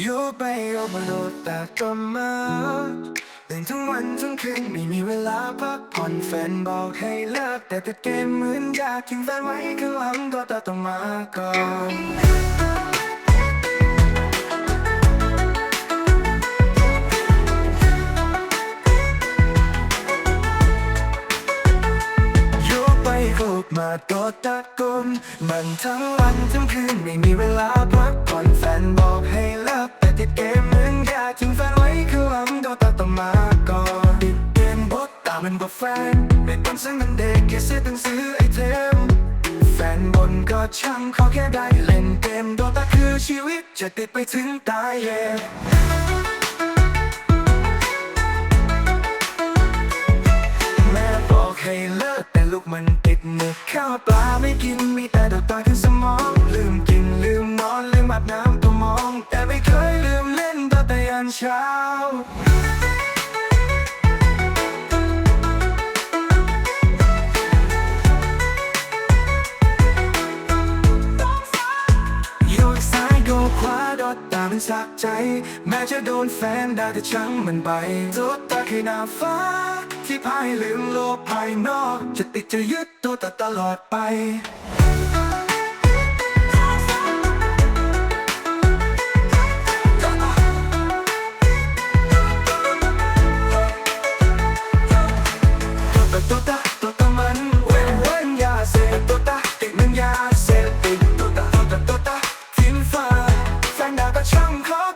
อยู่ไปเอามาโดดแต่ก็มาตื่นทั้งวันทั้งคืนไม่มีเวลาพักผ่อนแฟนบอกให้เลิกแต่ติดเกมเหมือนอยากทิ้งแฟนไว้ข้างหลังตัวแต่ต้องมาก่อนอยู่ไปรูปมาโดดตะกุมมันทั้งวันทั้งคืนไม่มีเวลา มันบอกแฟนไม่ต้องซึ่งมันเด็กแค่ซื้อต้องซื้อไอเทมแฟนบนก็ช่างขอแค่ได้เล่นเกมโดตาคือชีวิตจะติดไปถึงตายเย่แม่บอกให้เลิกแต่ลูกมันติดหนึกข้าวปลาไม่กินมีแต่ดอกตาขึ้นสมอง ลืมกินลืมนอนลืมอาบน้ำตัวมอง แต่ไม่เคยลืมเล่นตั้งแต่ยันเช้า ดตามันสักใจ แม้จะโดนแฟนด่าแต่ช่างมันไปโดดตาคืหน้าฟ้า ที่พายลืมโลกภายนอก จะติดจะยึดตัวแต่ตลอดไป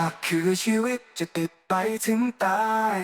ตักคือชีวิตจะติดไปถึงตาย